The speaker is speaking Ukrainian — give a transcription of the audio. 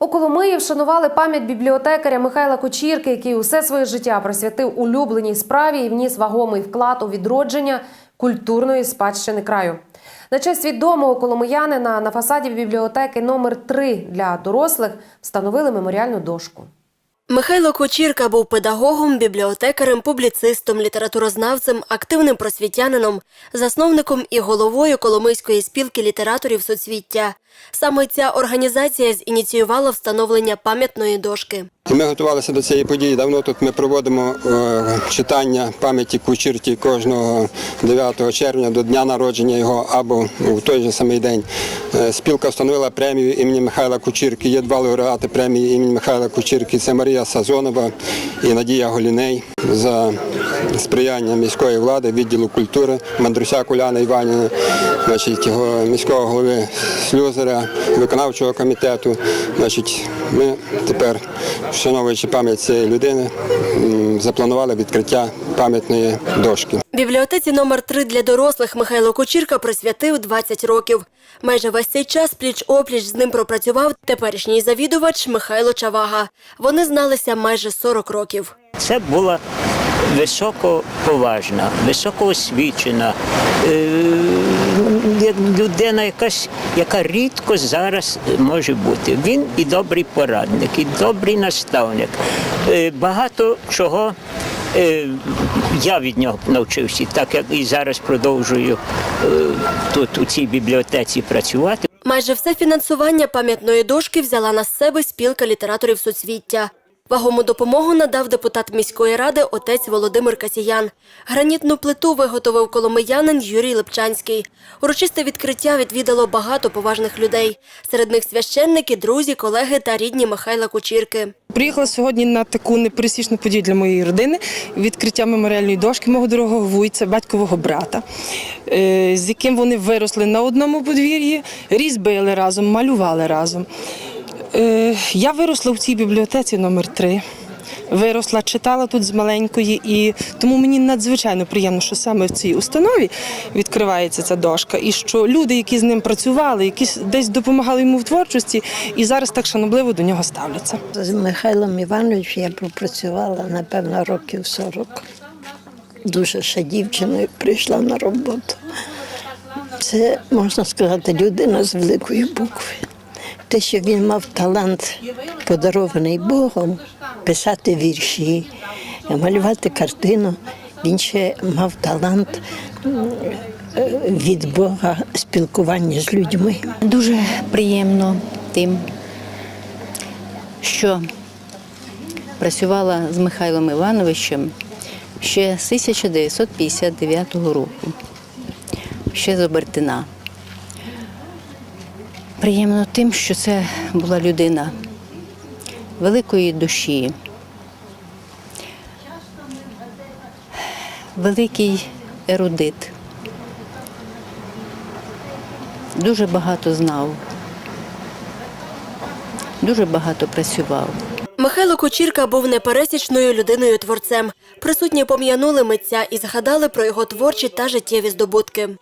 У Коломиї вшанували пам'ять бібліотекаря Михайла Кочірки, який усе своє життя присвятив улюбленій справі і вніс вагомий вклад у відродження культурної спадщини краю. На честь відомого коломиянина на фасаді бібліотеки номер 3 для дорослих встановили меморіальну дошку. Михайло Кочірка був педагогом, бібліотекарем, публіцистом, літературознавцем, активним просвітянином, засновником і головою Коломийської спілки літераторів соцвіття. Саме ця організація зініціювала встановлення пам'ятної дошки. Ми готувалися до цієї події. Давно тут ми проводимо е, читання пам'яті Кучерті кожного 9 червня до дня народження його або в той же самий день. Е, Спілка встановила премію імені Михайла Кучірки. Є два лауреати премії імені Михайла Кучірки. Це Марія Сазонова і Надія Голіней за сприяння міської влади, відділу культури, Мандрусяк Уляна Іванівна, значить, його міського голови Слюзера, виконавчого комітету. Значить, ми тепер, вшановуючи пам'ять цієї людини, запланували відкриття пам'ятної дошки. Бібліотеці номер 3 для дорослих Михайло Кочірка присвятив 20 років. Майже весь цей час пліч-опліч з ним пропрацював теперішній завідувач Михайло Чавага. Вони зналися майже 40 років. Це була високоповажна, високоосвічена е, людина, якась, яка рідко зараз може бути. Він і добрий порадник, і добрий наставник. Е, Багато чого е, я від нього навчився, так як і зараз продовжую е, тут у цій бібліотеці працювати. Майже все фінансування пам'ятної дошки взяла на себе спілка літераторів соцвіття. Вагому допомогу надав депутат міської ради отець Володимир Касіян. Гранітну плиту виготовив коломиянин Юрій Липчанський. Урочисте відкриття відвідало багато поважних людей. Серед них священники, друзі, колеги та рідні Михайла Кучірки. Приїхала сьогодні на таку непересічну подію для моєї родини відкриття меморіальної дошки мого дорогого вуйця, батькового брата, е, з яким вони виросли на одному подвір'ї, різьбили разом, малювали разом. Е, Я виросла в цій бібліотеці номер 3 Виросла, читала тут з маленької, і тому мені надзвичайно приємно, що саме в цій установі відкривається ця дошка, і що люди, які з ним працювали, які десь допомагали йому в творчості, і зараз так шанобливо до нього ставляться. З Михайлом Івановичем я пропрацювала, напевно, років 40. Дуже ще дівчиною прийшла на роботу. Це, можна сказати, людина з великої букви. Те, що він мав талант, подарований Богом, писати вірші, малювати картину, він ще мав талант від Бога спілкування з людьми. Дуже приємно тим, що працювала з Михайлом Івановичем ще з 1959 року, ще з Обертина. Приємно тим, що це була людина великої душі, великий ерудит. Дуже багато знав, дуже багато працював. Михайло Кочірка був непересічною людиною творцем. Присутні пом'янули митця і згадали про його творчі та життєві здобутки.